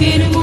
quiero.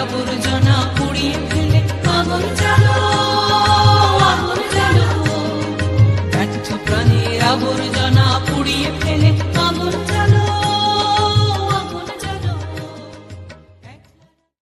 আবর্জনা পুড়িয়ে ফেলে আবর্জনা